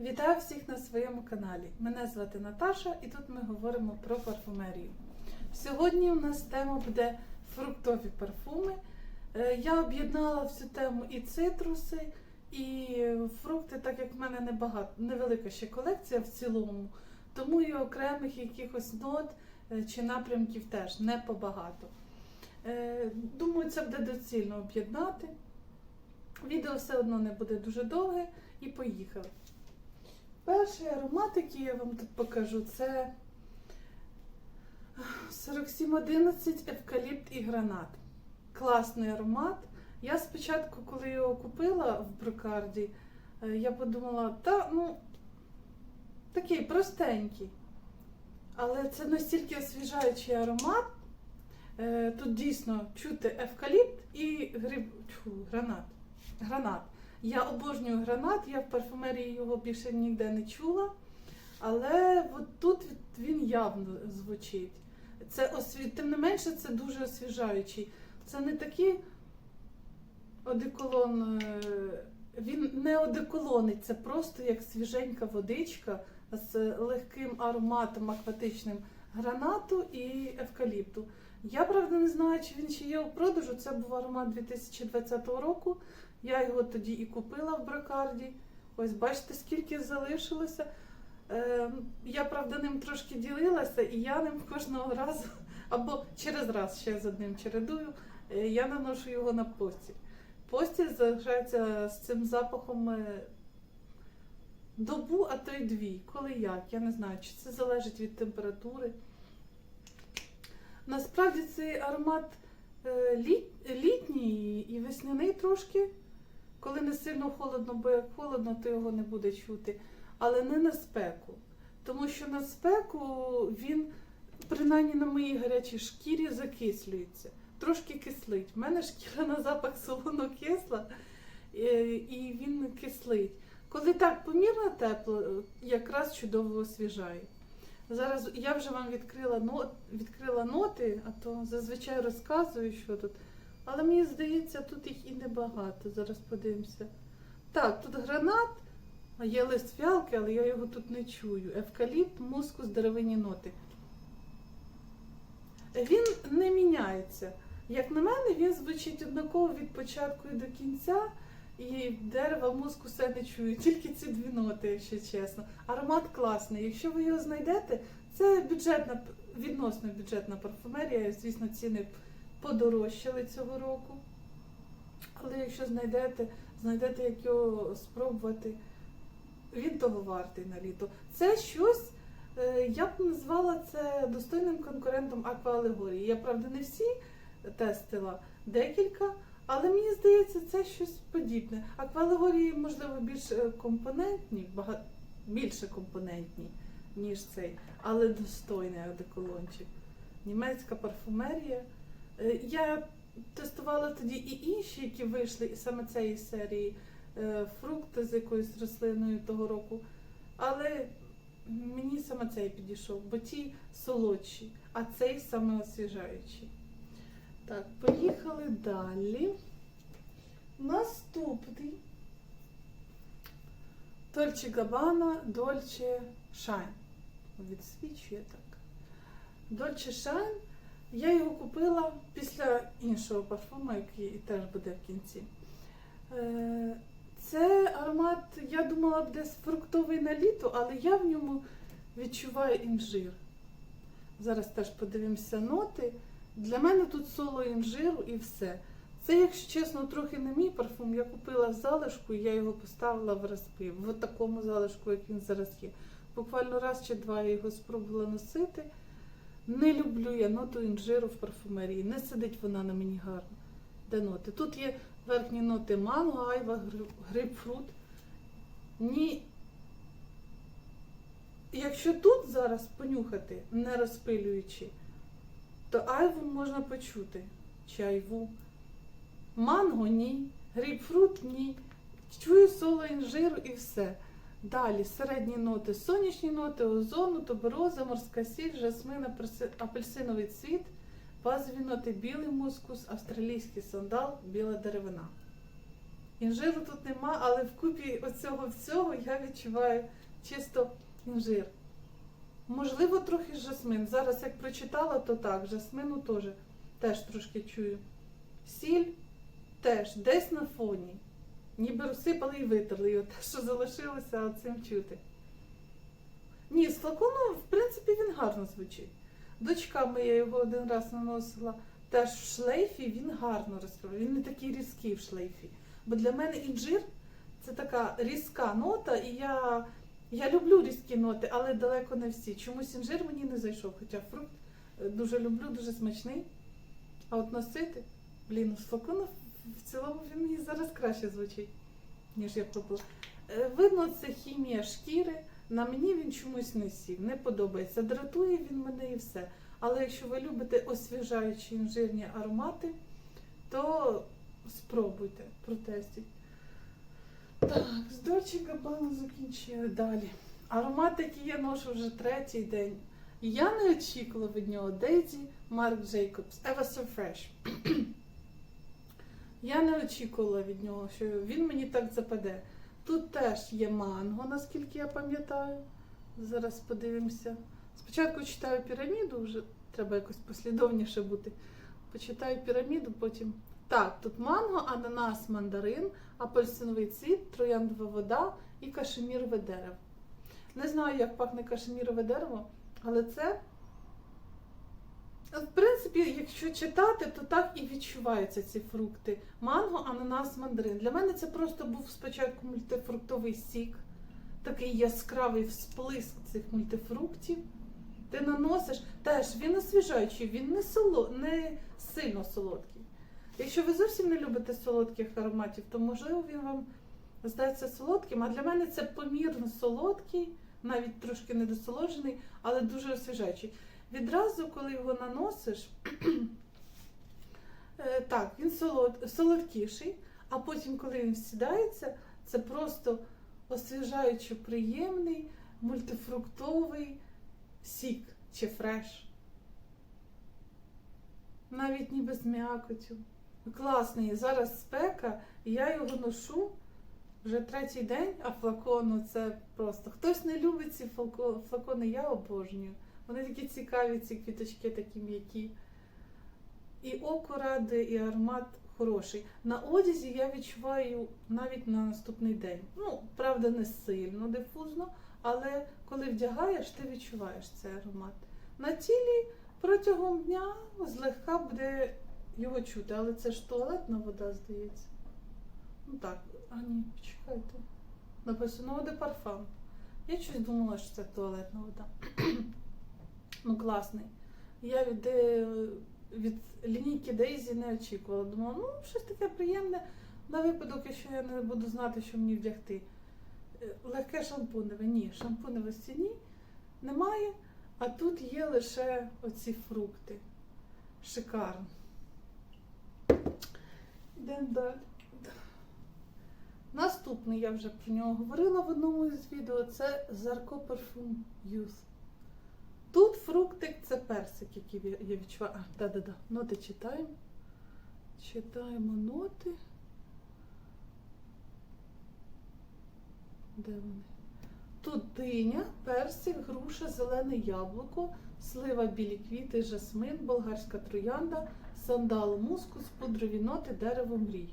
Вітаю всіх на своєму каналі. Мене звати Наташа і тут ми говоримо про парфумерію. Сьогодні у нас тема буде фруктові парфуми. Е, Я об'єднала всю тему і цитруси, і фрукти, так як в мене небагато, невелика ще колекція в цілому, тому і окремих якихось нот е, чи напрямків теж не побагато. Е, Думаю, це буде доцільно об'єднати. Відео все одно не буде дуже довге і поїхали. Перший аромат, який я вам тут покажу, це 4711 евкаліпт і гранат. Класний аромат. Я спочатку, коли його купила в брокарді, е, я подумала, та ну, такий простенький. Але це настільки освіжаючий аромат. Е, Тут дійсно чути евкаліпт і гриб... Тьфу, гранат. Гранат. Я обожнюю гранат, я в парфумерії його більше ніде не чула. Але от тут він явно звучить. Це осві... Тим не менше, це дуже освіжаючий. Це не такий одеколон, е, він не одеколонить, це просто як свіженька водичка з легким ароматом акватичним гранату і евкаліпту. Я правда не знаю, чи він ще є у продажу. Це був аромат 2020 року. Я його тоді і купила в брокарді. Ось бачите, скільки залишилося. Е, я, правда, ним трошки ділилася, і я ним кожного разу, або через раз ще з одним чередую, е, я наношу його на постіль. Постіль залишається з цим запахом е, добу, а то й дві. Коли як, я не знаю, чи це залежить від температури. Насправді цей аромат е, літ- літній і весняний трошки, коли не сильно холодно, бо як холодно, то його не буде чути. Але не на спеку. Тому що на спеку він, принаймні на моїй гарячій шкірі, закислюється. Трошки кислить. У мене шкіра на запах солоно кисла, е, і він кислить. Коли так помірно тепло, якраз чудово освіжає. Зараз я вже вам відкрила, нот, відкрила ноти, а то зазвичай розказую, що тут. Але мені здається, тут їх і небагато. Зараз подивимося. Так, тут гранат, а є лист фіалки, але я його тут не чую. Евкаліпт, мускус, деревинні ноти. Він не міняється. Як на мене, він звучить однаково від початку і до кінця. І дерева мускуса не чую, тільки ці дві ноти, якщо чесно. Аромат класний. Якщо ви його знайдете, це бюджетна, відносно бюджетна парфумерія. Звісно, ціни подорожчали цього року. Але якщо знайдете, знайдете, як його спробувати, він того вартий на літо. Це щось, е, я б назвала це достойним конкурентом акваалегорії. Я, правда, не всі тестила, декілька. Але мені здається, це щось подібне. Аквалегорії, можливо, більш е, компонентні, бага... більше компонентні, ніж цей, але достойний одеколончик. Німецька парфумерія. Е, Я тестувала тоді і інші, які вийшли і саме цієї серії е, фрукти з якоюсь рослиною того року. Але мені саме цей підійшов, бо ті солодші, а цей саме освіжаючий. Так, поїхали далі. Наступний Дольче Габана, Дольче Шайн. Відсвічує так. Дольче Шайн. Я його купила після іншого парфуму, який теж буде в кінці. Е, Це аромат, я думала десь фруктовий на літо, але я в ньому відчуваю інжир. Зараз теж подивимося ноти. Для мене тут соло інжиру і все. Це, якщо чесно, трохи не мій парфум. Я купила залишку і я його поставила в розпив. В такому залишку, як він зараз є. Буквально раз чи два я його спробувала носити. Не люблю я ноту інжиру в парфумерії. Не сидить вона на мені гарно. Де ноти? Тут є верхні ноти манго, айва, грейпфрут. Ні. Якщо тут зараз понюхати, не розпилюючи, то айву можна почути. Чи айву. Манго ні, грейпфрут ні. Чую соло інжиру і все. Далі середні ноти, сонячні ноти, озону, тубероза, морська сіль, жасмин, апельсиновий цвіт, базові ноти білий мускус, австралійський сандал, біла деревина. Інжиру тут нема, але вкупі оцього всього я відчуваю чисто інжир. Можливо, трохи жасмин. Зараз як прочитала, то так, жасмину теж, теж трошки чую. Сіль теж десь на фоні. Ніби розсипали і витерли. От те, що залишилося, цим чути. Ні, з флакону, в принципі, він гарно звучить. Дочка моя його один раз наносила теж в шлейфі, він гарно розкриває. Він не такий різкий в шлейфі. Бо для мене інжир це така різка нота, і я, я люблю різкі ноти, але далеко не всі. Чомусь інжир мені не зайшов, хоча фрукт е, дуже люблю, дуже смачний. А от носити, блін, з флакону в цілому він мені зараз краще звучить, ніж я пробувала. Е, Видно, це хімія шкіри. На мені він чомусь не сів, не подобається. Дратує він мене і все. Але якщо ви любите освіжаючі інжирні аромати, то спробуйте, протестіть. Так, з Дольче Габбана закінчили далі. Аромат, який я ношу вже третій день. Я не очікувала від нього Дейзі Марк Джейкобс Ever So Fresh. я не очікувала від нього, що він мені так западе. Тут теж є манго, наскільки я пам'ятаю. Зараз подивимося. Спочатку читаю піраміду, вже треба якось послідовніше бути. Почитаю піраміду, потім. Так, тут манго, ананас, мандарин, апельсиновий цвіт, трояндова вода і кашемірове дерево. Не знаю, як пахне кашемірове дерево, але це, в принципі, якщо читати, то так і відчуваються ці фрукти. Манго, ананас, мандарин. Для мене це просто був спочатку мультифруктовий сік, такий яскравий всплиск цих мультифруктів. Ти наносиш, теж він освіжаючий, він не, соло, не сильно солодкий. Якщо ви зовсім не любите солодких ароматів, то можливо він вам здається солодким. А для мене це помірно солодкий, навіть трошки недосолоджений, але дуже освіжаючий. Відразу, коли його наносиш, е, так, він солод, солодкіший, а потім, коли він сідається, це просто освіжаючо приємний, мультифруктовий сік чи фреш. Навіть ніби з м'якотю. Класний. Зараз спека, і я його ношу вже третій день, а флакону це просто. Хтось не любить ці флакони, я обожнюю. Вони такі цікаві, ці квіточки такі м'які. І око ради, і аромат хороший. На одязі я відчуваю навіть на наступний день. Ну, правда, не сильно дифузно, але коли вдягаєш, ти відчуваєш цей аромат. На тілі протягом дня злегка буде його чути, але це ж туалетна вода, здається. Ну так, а ні, почекайте. Написано воде парфам. Я щось думала, що це туалетна вода. Ну, класний. Я від, е, від лінійки Дейзі не очікувала. Думала, ну, щось таке приємне на випадок, якщо я не буду знати, що мені вдягти. Е, Легке шампуневе. Ні, шампуневе в стіні немає, а тут є лише оці фрукти. Шикарно. Йдемо далі. Наступний, я вже про нього говорила в одному із відео, це Zarco Parfum Youth. Фруктик це персик, який я відчуваю. А, да-да-да, ноти читаємо. Читаємо ноти. Де вони? Тут диня, персик, груша, зелене яблуко, слива, білі квіти, жасмин, болгарська троянда, сандал, мускус, пудрові ноти, дерево мрій.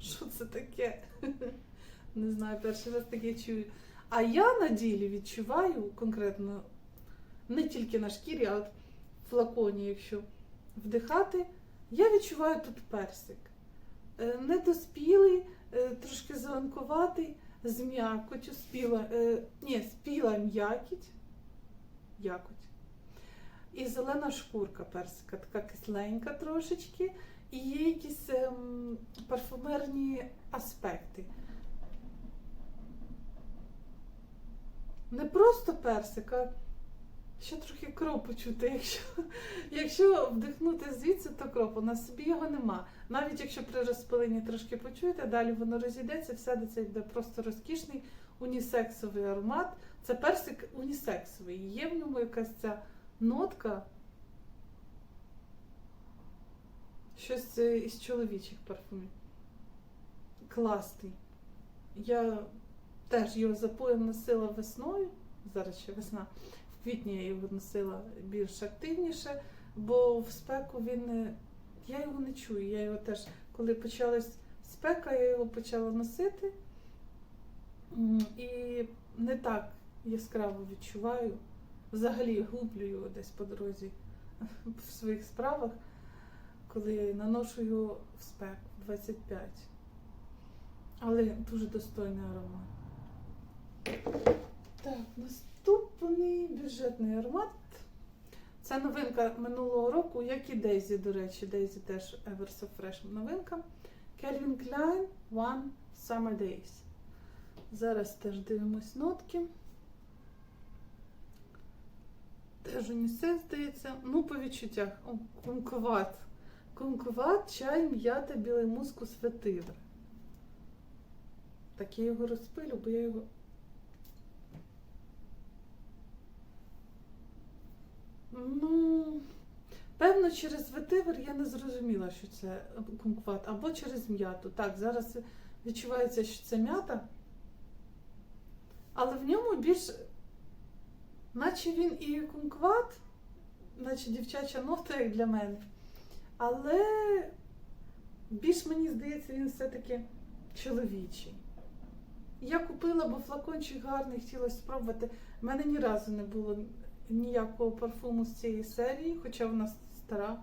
Що це таке? Не знаю, перший раз таке чую. А я на ділі відчуваю конкретно не тільки на шкірі, а от в флаконі, якщо вдихати, я відчуваю тут персик. Е, Недоспілий, е, трошки зеленкуватий, з м'якотю, спіла, е, ні, спіла м'якіть, якоть. І зелена шкурка персика, така кисленька трошечки, і є якісь ем, парфумерні аспекти. Не просто персик, а ще трохи кропу чути. Якщо, якщо вдихнути звідси, то кропу. На собі його нема. Навіть якщо при розпиленні трошки почуєте, далі воно розійдеться, всядеться буде просто розкішний унісексовий аромат. Це персик унісексовий. Є в ньому якась ця нотка. Щось е, із чоловічих парфумів. класний. Я теж його запоєм носила весною, зараз ще весна. Квітні я його носила більш активніше, бо в спеку він. Я його не чую. Я його теж, коли почалась спека, я його почала носити. І не так яскраво відчуваю. Взагалі гублю його десь по дорозі в своїх справах, коли я наношу його в спеку 25. Але дуже достойний аромат. Так, наступний бюджетний аромат. Це новинка минулого року, як і Дейзі, до речі, Дейзі теж Ever So Fresh новинка. Calvin Klein One Summer Days. Зараз теж дивимось нотки. Теж унісекс, здається. Ну, по відчуттях. О, кумкуват. Кумкуват, чай, м'ята, білий мускус, ветивер. Так я його розпилю, бо я його. Ну, певно, через ветивер я не зрозуміла, що це кумкват, або через м'яту. Так, зараз відчувається, що це м'ята, але в ньому більш, наче він і кумкват, наче дівчача нота, як для мене. Але більш мені здається, він все-таки чоловічий. Я купила, бо флакончик гарний, хотілося спробувати. У мене ні разу не було ніякого парфуму з цієї серії, хоча вона стара.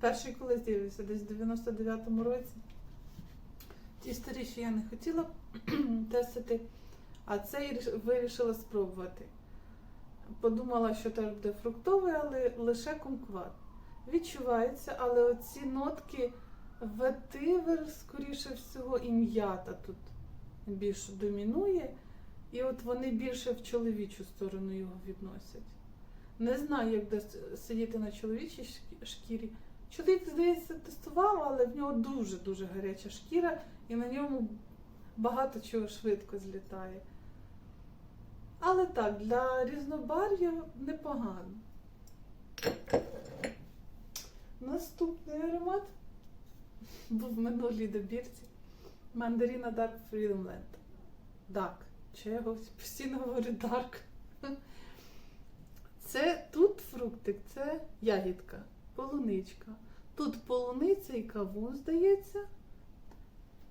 Перший колись дивився, десь в 99-му році. Ті старіші я не хотіла тестити, а цей вирішила спробувати. Подумала, що теж буде фруктовий, але лише кумкват. Відчувається, але оці нотки ветивер, скоріше всього, і м'ята тут більш домінує. І от вони більше в чоловічу сторону його відносять. Не знаю, як десь сидіти на чоловічій шкірі. Чоловік, здається, тестував, але в нього дуже-дуже гаряча шкіра, і на ньому багато чого швидко злітає. Але так, для різнобарв'я непогано. Наступний аромат був в минулій добірці. Мандаріна Dark Freedom Land. Dark. Чи я його постійно говорю Dark. Це тут фруктик, це ягідка, полуничка. Тут полуниця і кавун, здається.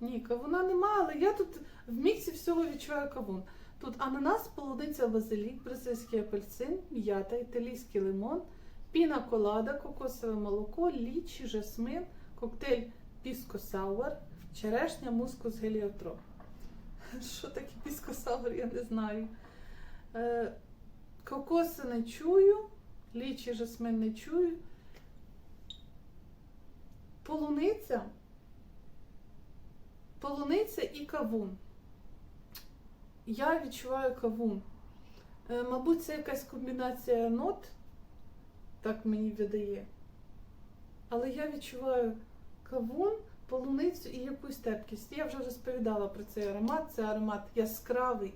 Ні, кавуна нема, але я тут в міксі всього відчуваю кавун. Тут ананас, полуниця, базилік, бразильський апельсин, м'ята, італійський лимон, піна колада, кокосове молоко, лічі, жасмин, коктейль піско сауер, черешня, мускус, геліотроп. Що таке піско сауер, я не знаю. Кокоси не чую, лічі жасмин не чую. Полуниця. Полуниця і кавун. Я відчуваю кавун. Е, Мабуть, це якась комбінація нот, так мені видає. Але я відчуваю кавун, полуницю і якусь терпкість. Я вже розповідала про цей аромат. Це аромат яскравий,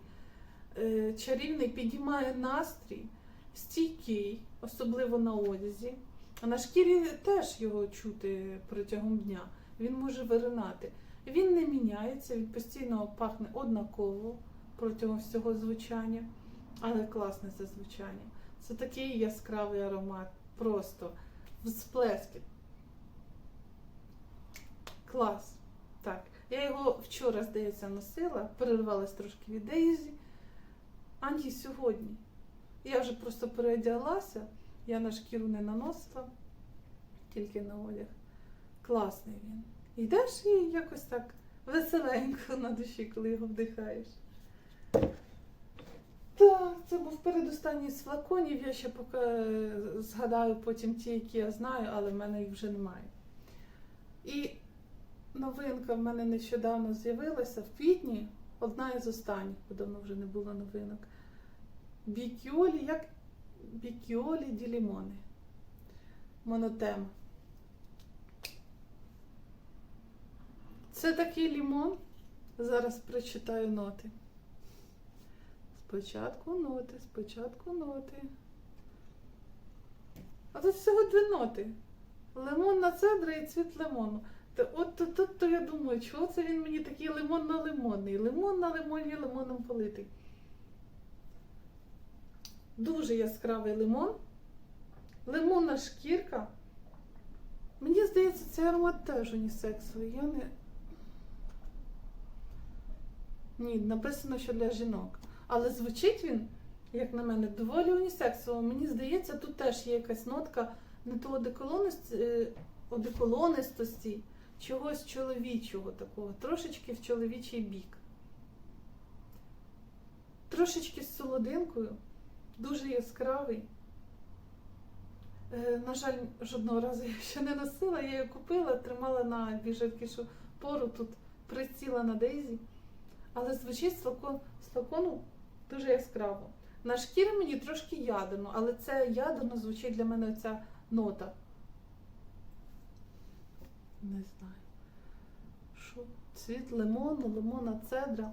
чарівний, підіймає настрій, стійкий, особливо на одязі. А на шкірі теж його чути протягом дня. Він може виринати. Він не міняється, він постійно пахне однаково протягом всього звучання, але класне це звучання. Це такий яскравий аромат, просто в сплески. Клас. Так. Я його вчора, здається, носила, перервалась трошки від Дейзі. Ані сьогодні. Я вже просто переодяглася, я на шкіру не наносила, тільки на одяг. Класний він. Йдеш і якось так веселенько на душі, коли його вдихаєш. Так, це був передостанній з флаконів. Я ще поки е, згадаю потім ті, які я знаю, але в мене їх вже немає. І новинка в мене нещодавно з'явилася в квітні. Одна із останніх, бо давно вже не було новинок. Бікіолі, як Бікіолі ді лімони. Монотема. Це такий лімон. Зараз прочитаю ноти. Спочатку ноти, спочатку ноти. А тут всього дві ноти. Лимонна цедра і цвіт лимону. Та от тут, тут то я думаю, чого це він мені такий лимонно-лимонний, лимон на лимоні, лимоном политий. Дуже яскравий лимон, лимонна шкірка. Мені здається, цей аромат теж унісексовий. Я не. Ні, написано, що для жінок. Але звучить він, як на мене, доволі унісексово. Мені здається, тут теж є якась нотка не то е, одеколонистості, чогось чоловічого такого, трошечки в чоловічий бік. Трошечки з солодинкою, дуже яскравий. Е, На жаль, жодного разу я ще не носила, я її купила, тримала на більш жаркішу пору, тут приціла на Дейзі. Але звучить з флакон, флакону дуже яскраво. На шкірі мені трошки ядано, але це ядано звучить для мене ця нота. Не знаю. Що? Цвіт лимону, лимонна цедра.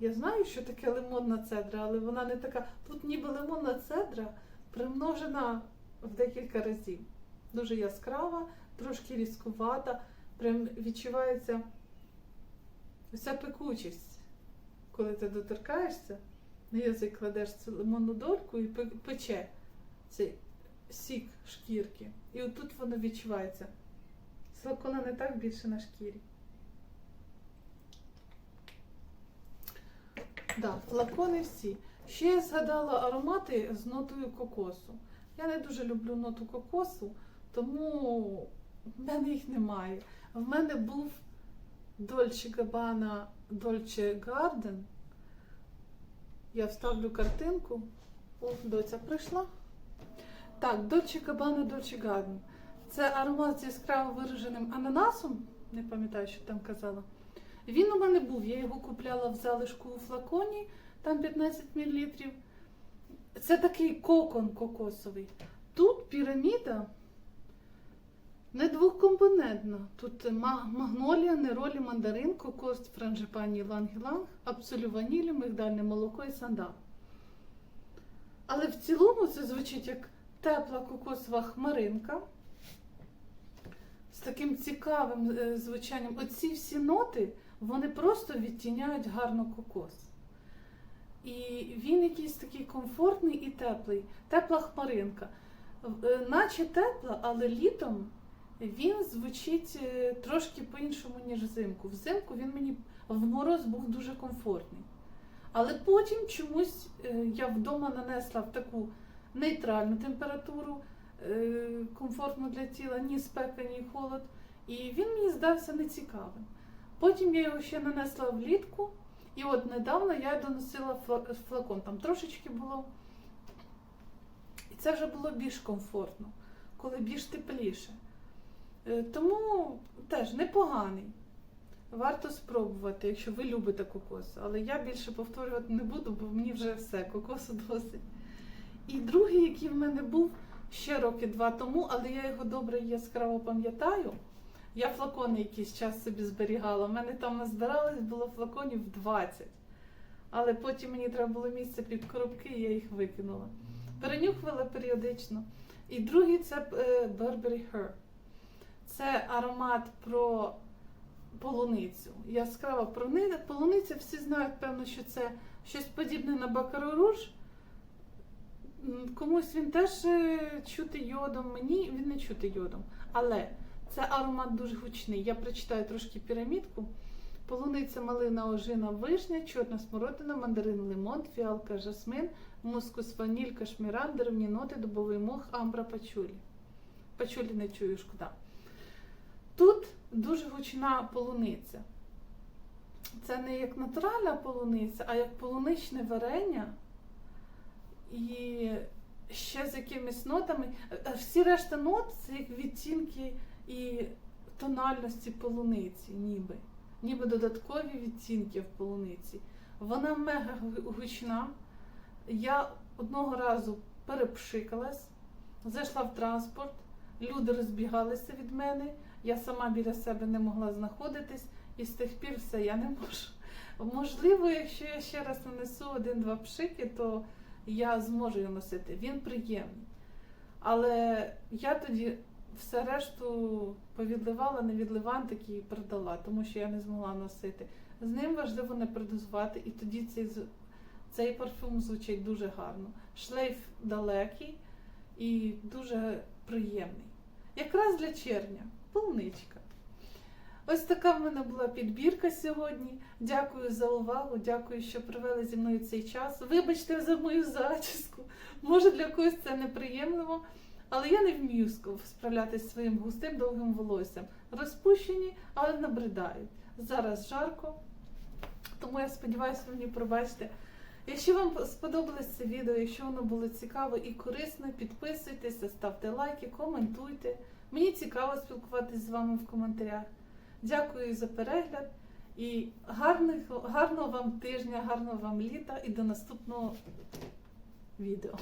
Я знаю, що таке лимонна цедра, але вона не така. Тут ніби лимонна цедра примножена в декілька разів. Дуже яскрава, трошки різкувата. Прям відчувається вся пекучість. Коли ти доторкаєшся, на язик кладеш цю лимонну дольку і пече цей сік шкірки. І отут воно відчувається. З флакона не так більше на шкірі. Да, флакони всі. Ще я згадала аромати з нотою кокосу. Я не дуже люблю ноту кокосу, тому в мене їх немає. В мене був Dolce Gabbana Dolce Garden. Я вставлю картинку. О, доця прийшла. Так, Dolce Gabbana Dolce Garden. Це аромат з яскраво вираженим ананасом. Не пам'ятаю, що там казала. Він у мене був, я його купляла в залишку у флаконі, там 15 мл. Це такий кокон кокосовий. Тут піраміда не двохкомпонентна. Тут магнолія, неролі, мандарин, кокос, франжипані, ланг-ланг, абсолю ванілі, мигдальне молоко і сандал. Але в цілому це звучить як тепла кокосова хмаринка з таким цікавим е, звучанням. Оці всі ноти, вони просто відтіняють гарно кокос. І він якийсь такий комфортний і теплий, тепла хмаринка. Е, Наче тепла, але літом він звучить е, трошки по-іншому, ніж взимку. Взимку він мені в мороз був дуже комфортний. Але потім чомусь е, я вдома нанесла в таку нейтральну температуру, комфортну для тіла, ні спека, ні холод. І він мені здався нецікавим. Потім я його ще нанесла влітку, і от недавно я доносила флакон. Там трошечки було. І це вже було більш комфортно, коли більш тепліше. Е, Тому теж непоганий. Варто спробувати, якщо ви любите кокос. Але я більше повторювати не буду, бо мені вже все, кокосу досить. І другий, який в мене був ще роки два тому, але я його добре і яскраво пам'ятаю. Я флакони якийсь час собі зберігала. У мене там назбиралось було флаконів 20. Але потім мені треба було місце під коробки, і я їх викинула. Перенюхувала періодично. І другий це е, Burberry Her. Це аромат про полуницю. Яскрава прони- полуниця, всі знають, певно, що це щось подібне на Бакаро Руж. М, Комусь він теж е, чути йодом, мені він не чути йодом. Але це аромат дуже гучний. Я прочитаю трошки пірамідку. Полуниця, малина, ожина, вишня, чорна смородина, мандарин, лимон, фіалка, жасмин, мускус, ваніль, кашміран, деревні ноти, дубовий мох, амбра, пачулі. Пачулі не чую, шкода. Тут дуже гучна полуниця. Це не як натуральна полуниця, а як полуничне варення. І ще з якимись нотами. Всі решта нот це як відтінки і тональності полуниці, ніби. Ніби додаткові відтінки в полуниці. Вона мега гучна. Я одного разу перепшикалась, зайшла в транспорт, люди розбігалися від мене. Я сама біля себе не могла знаходитись, і з тих пір все я не можу. Можливо, якщо я ще раз нанесу один-два пшики, то я зможу його носити. Він приємний. Але я тоді все решту повідливала на від Левантики і продала, тому що я не змогла носити. З ним важливо не придозувати, і тоді цей, цей парфюм звучить дуже гарно. Шлейф далекий і дуже приємний. Якраз для червня. Полничка. Ось така в мене була підбірка сьогодні. Дякую за увагу, дякую, що провели зі мною цей час. Вибачте за мою зачіску. Може для когось це неприємно, але я не вмію справлятися зі своїм густим довгим волоссям. Розпущені, але набридають. Зараз жарко, тому я сподіваюся, ви мені пробачите. Якщо вам сподобалось це відео, якщо воно було цікаво і корисно, підписуйтеся, ставте лайки, коментуйте. Мені цікаво спілкуватися з вами в коментарях. Дякую за перегляд і гарних, гарного вам тижня, гарного вам літа і до наступного відео.